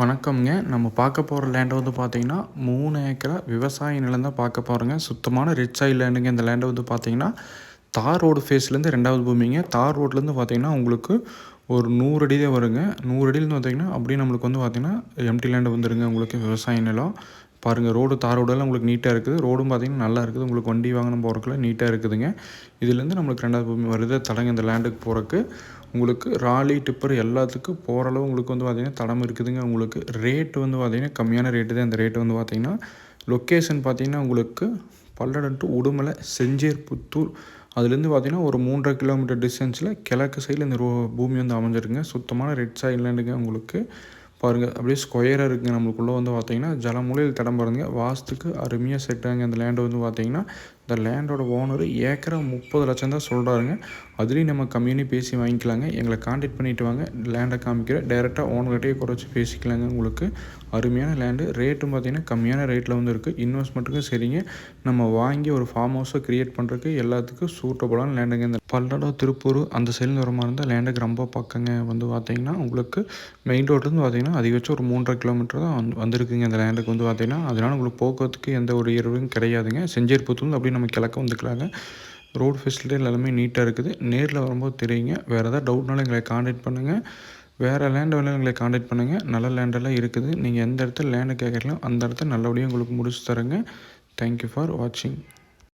வணக்கம்ங்க. நம்ம பார்க்க போகிற லேண்டை வந்து பார்த்தீங்கன்னா மூணு ஏக்கரா விவசாய நிலம் தான் பார்க்க போகிறோங்க சுத்தமான ரிச் சைட் லேண்டுங்க இந்த லேண்டை வந்து பார்த்தீங்கன்னா தார் ரோடு ஃபேஸ்லேருந்து ரெண்டாவது பூமிங்க. தார் ரோட்லேருந்து பார்த்தீங்கன்னா உங்களுக்கு ஒரு நூறு அடி தான் வருங்க. நூறு அடியிலேருந்து பார்த்தீங்கன்னா அப்படியே நம்மளுக்கு வந்து பார்த்தீங்கன்னா எம்டி லேண்டு வந்துடுங்க உங்களுக்கு விவசாய நிலம். பாருங்கள் ரோடு தார் ரோடெல்லாம் உங்களுக்கு நீட்டாக இருக்குது. ரோடும் பார்த்திங்கன்னா நல்லா இருக்குது. உங்களுக்கு வண்டி வாங்கின போகிறக்குள்ள நீட்டாக இருக்குதுங்க. இதுலேருந்து நம்மளுக்கு ரெண்டாவது பூமி வருது. தடங்க இந்த லேண்டுக்கு போகிறக்கு உங்களுக்கு ராலி டிப்பர் எல்லாத்துக்கும் போகிற அளவு உங்களுக்கு வந்து பார்த்திங்கன்னா தடம் இருக்குதுங்க. உங்களுக்கு ரேட்டு வந்து பார்த்திங்கன்னா கம்மியான ரேட்டு தான். இந்த ரேட்டு வந்து பார்த்திங்கன்னா லொக்கேஷன் பார்த்திங்கன்னா உங்களுக்கு பல்லடம் டு உடுமலை செஞ்சேர் புத்தூர். அதுலேருந்து பார்த்திங்கன்னா ஒரு மூன்றரை கிலோமீட்டர் டிஸ்டன்ஸில் கிழக்கு சைடில் இந்த ரோ பூமி வந்து அமைஞ்சிருக்குங்க. சுத்தமான ரெட் சைட்லேண்டுங்க உங்களுக்கு. பாருங்கள் அப்படியே ஸ்கொயராக இருக்குங்க. நம்மளுக்குள்ளே வந்து பார்த்தீங்கன்னா ஜலமூலையில் தடம் பாருங்கள் வாஸ்துக்கு அருமையாக செட் ஆகுங்க அந்த லேண்டு வந்து பார்த்தீங்கன்னா இந்த லேண்டோட ஓனர் ஏக்கரா முப்பது லட்சம் தான் சொல்கிறாருங்க அதுலேயும் நம்ம கம்மியாக பேசி வாங்கிக்கலாங்க. எங்களை காண்டாக்ட் பண்ணிவிட்டு வாங்க. லேண்டை காமிக்கிற டேரெக்டாக ஓனர்கிட்டயே குறைச்சி பேசிக்கலாங்க உங்களுக்கு. அருமையான லேண்டு ரேட்டும் பார்த்திங்கன்னா கம்மியான ரேட்டில் வந்து இருக்குது இன்வெஸ்ட்மெண்ட்டுக்கும் சரிங்க. நம்ம வாங்கி ஒரு ஃபார்ம் ஹவுஸை க்ரியேட் பண்ணுறதுக்கு எல்லாத்துக்கும் சூட்டபுளான லேண்டுங்க இந்த பல்லடம் திருப்பூர் அந்த சைடில் வர மாதிரி இருந்தால் லேண்டுக்கு ரொம்ப பக்கங்க. வந்து பார்த்திங்கன்னா உங்களுக்கு மெயின் ரோட்லேருந்து பார்த்திங்கன்னா அதிகபட்சம் ஒரு மூன்றரை கிலோமீட்டர் தான் வந்து வந்திருக்குங்க. இந்த லேண்டுக்கு வந்து பார்த்திங்கன்னா அதனால் உங்களுக்கு போக்குவரத்துக்கு எந்த ஒரு இரவும் கிடையாதுங்க. செஞ்சேரிப்புத்துலேருந்து அப்படியே நம்ம கிழக்க வந்துக்கலாங்க. ரோடு ஃபெசிலிட்டி எல்லாமே நீட்டாக இருக்குது. நேரில் வரும்போது தெரியுங்க. வேறு எதாவது டவுட்னாலும் எங்களை காண்டாக்ட் பண்ணுங்கள் வேறு லேண்ட் வேலை எங்களை காண்டாக்ட் பண்ணுங்கள் நல்ல லேண்டெல்லாம் இருக்குது. நீங்கள் எந்த இடத்துல லேண்டு கேட்குறீங்களோ அந்த இடத்த நல்லபடியாக உங்களுக்கு முடிச்சு தரேங்க. தேங்க்யூ ஃபார் வாட்சிங்